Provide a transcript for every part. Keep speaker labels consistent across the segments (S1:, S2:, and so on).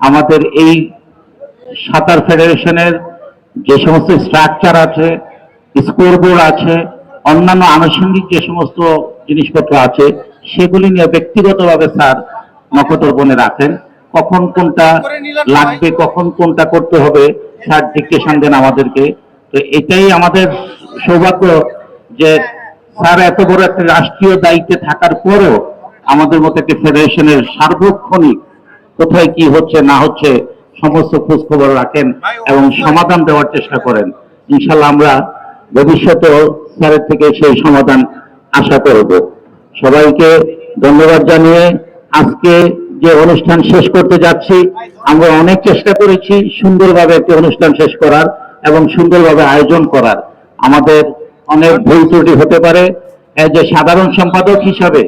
S1: আমাদের এই সাঁতার ফেডারেশনের যে সমস্ত স্ট্রাকচার আছে স্কোরবোর্ড আছে, অন্যান্য আনুষঙ্গিক যে সমস্ত জিনিসপত্র আছে, সেগুলি নিয়ে ব্যক্তিগতভাবে স্যার নক্ষত্রবনে রাখেন। কখন কোনটা লাগবে, কখন কোনটা করতে হবে, স্যার ডিকটেশন দেন আমাদেরকে। তো এটাই আমাদের সৌভাগ্য যে স্যার এত বড় একটা রাষ্ট্রীয় দায়িত্বে থাকার পরেও আমাদের মতো একটি ফেডারেশনের সার্বক্ষণিক কোথায় কি হচ্ছে, না হচ্ছে, সমস্ত খোঁজ খবর রাখেন এবং সমাধান দেওয়ার চেষ্টা করেন। ইনশাল্লাহ আমরা ভবিষ্যতেও স্যারের থেকে সেই সমাধান আশা করব। সবাইকে ধন্যবাদ জানিয়ে আজকে যে অনুষ্ঠান শেষ করতে যাচ্ছি, আমরা অনেক চেষ্টা করেছি সুন্দরভাবে একটি অনুষ্ঠান শেষ করার এবং সুন্দরভাবে আয়োজন করার। আমাদের অনেক ভুল ত্রুটি হতে পারে। এ সাধারণ সম্পাদক হিসাবে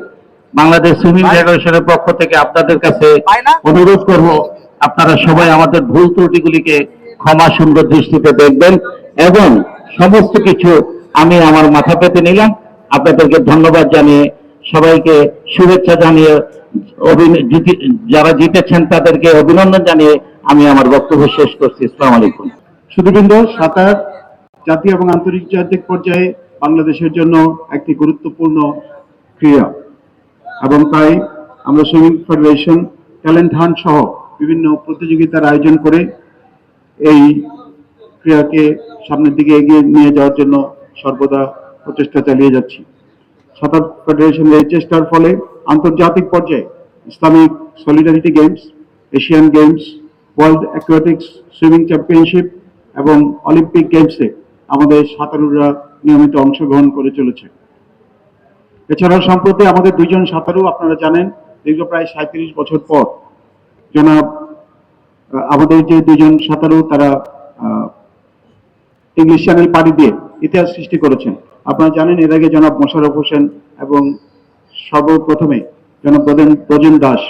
S1: বাংলাদেশ সুইমিং ফেডারেশনের পক্ষ থেকে আপনাদের কাছে অনুরোধ করব আপনারা সবাই আমাদের ভুল ত্রুটিগুলিকে ক্ষমা সুন্দর দৃষ্টিতে দেখবেন এবং সমস্ত কিছু আমি আমার মাথা পেতে নিলাম। আপনাদেরকে ধন্যবাদ জানিয়ে সবাইকে শুভেচ্ছা জানিয়ে যারা জিতেছেন তাদেরকে অভিনন্দন জানিয়ে আমি আমার বক্তব্য শেষ করছি। আসসালামু আলাইকুম।
S2: সুধীবৃন্দ সাঁতার জাতীয় এবং আন্তর্জাতিক পর্যায়ে বাংলাদেশের জন্য একটি গুরুত্বপূর্ণ ক্রীড়া এবং তাই আমরা সুইমিং ফেডারেশন ট্যালেন্ট হান্ট সহ বিভিন্ন প্রতিযোগিতার আয়োজন করে এই ক্রীড়াকে সামনের দিকে এগিয়ে নিয়ে যাওয়ার জন্য সর্বদা প্রচেষ্টা চালিয়ে যাচ্ছি। সাঁতার ফেডারেশনের এই চেষ্টার ফলে আন্তর্জাতিক পর্যায়ে Islamic solidarity games Asian games world aquatics swimming championship এবং অলিম্পিক গেমসে আমাদের সাঁতারুরা নিয়মিত অংশগ্রহণ করে চলেছে। এছাড়াও সম্প্রতি আমাদের দুইজন সাঁতারু, আপনারা জানেন, দীর্ঘ প্রায় সাঁত্রিশ বছর পর জনাব আমাদের যে দুজন সাঁতারু, তারা ইংলিশ চ্যানেল পাড়ি দিয়ে ইতিহাস সৃষ্টি করেছেন। আপনারা জানেন, এর আগে জনাব মোশাররফ হোসেন এবং সর্বপ্রথমে জনাব ব্রজেন দাস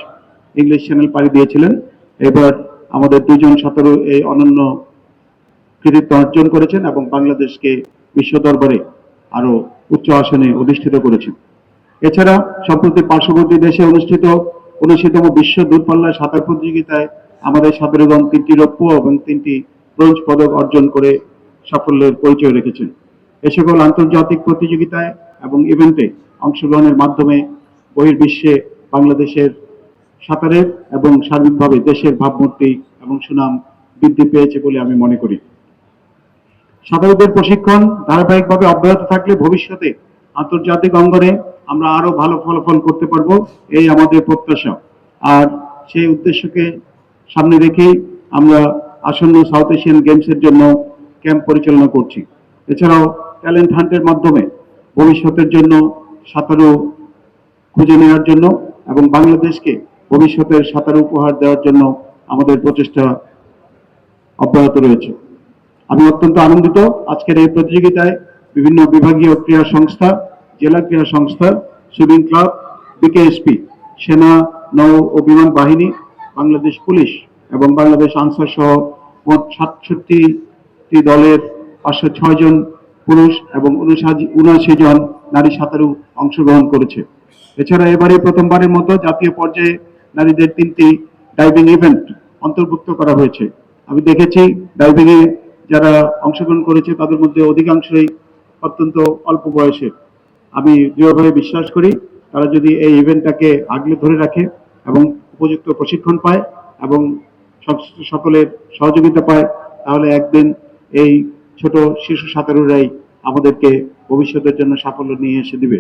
S2: ইংলিশ চ্যানেল পাড়ি দিয়েছিলেন। এবার আমাদের দুজন সাঁতারু এই অনন্য কৃতিত্ব অর্জন করেছেন এবং বাংলাদেশকে বিশ্ব দরবারে আরও উচ্চ আসনে অধিষ্ঠিত করেছেন। এছাড়া সম্প্রতি পার্শ্ববর্তী দেশে অনুষ্ঠিত উনশিতম বিশ্ব দূরপাল্লা সাঁতার প্রতিযোগিতায় আমাদের সাঁতারুগণ তিনটি রৌপ্য এবং তিনটি ব্রোঞ্জ পদক অর্জন করে সাফল্যের পরিচয় রেখেছেন। এ সকল আন্তর্জাতিক প্রতিযোগিতায় এবং ইভেন্টে অংশগ্রহণের মাধ্যমে বহির্বিশ্বে বাংলাদেশের সাঁতারের এবং সার্বিকভাবে দেশের ভাবমূর্তি এবং সুনাম বৃদ্ধি পেয়েছে বলে আমি মনে করি। সাঁতারুদের প্রশিক্ষণ ধারাবাহিকভাবে অব্যাহত থাকলে ভবিষ্যতে আন্তর্জাতিক অঙ্গনে আমরা আরও ভালো ফলাফল করতে পারব, এই আমাদের প্রত্যাশা। আর সেই উদ্দেশ্যকে সামনে রেখেই আমরা আসন্ন সাউথ এশিয়ান গেমসের জন্য ক্যাম্প পরিচালনা করছি। এছাড়াও ট্যালেন্ট হান্টের মাধ্যমে ভবিষ্যতের জন্য সাঁতারু খুঁজে নেওয়ার জন্য এবং বাংলাদেশকে ভবিষ্যতের সাঁতার উপহার দেওয়ার জন্য আমাদের প্রচেষ্টা অব্যাহত রয়েছে। আমি অত্যন্ত আনন্দিত আজকের এই প্রতিযোগিতায় বিভিন্ন বিভাগীয় ক্রীড়া সংস্থা জেলা ক্রীড়া সংস্থা সুইমিং ক্লাব, বিকেএসপি, সেনা, নৌ ও বিমান বাহিনী, বাংলাদেশ পুলিশ এবং বাংলাদেশ আনসার সহ মোট সাতষট্টি দলের পাঁচশো ছয় জন পুরুষ এবং উনআশি জন নারী সাঁতারু অংশগ্রহণ করেছে। এছাড়া এবারে প্রথমবারের মতো জাতীয় পর্যায়ে নারীদের তিনটি ডাইভিং ইভেন্ট অন্তর্ভুক্ত করা হয়েছে। আমি দেখেছি ডাইভিংয়ে যারা অংশগ্রহণ করেছে তাদের মধ্যে অধিকাংশই অত্যন্ত অল্প বয়সের। আমি দৃঢ়ভাবে বিশ্বাস করি তারা যদি এই ইভেন্টটাকে আগলে ধরে রাখে এবং উপযুক্ত প্রশিক্ষণ পায় এবং সকলের সহযোগিতা পায়, তাহলে একদিন এই ছোট শিশু সাঁতারুরাই আমাদেরকে ভবিষ্যতের জন্য সাফল্য নিয়ে এসে দিবে।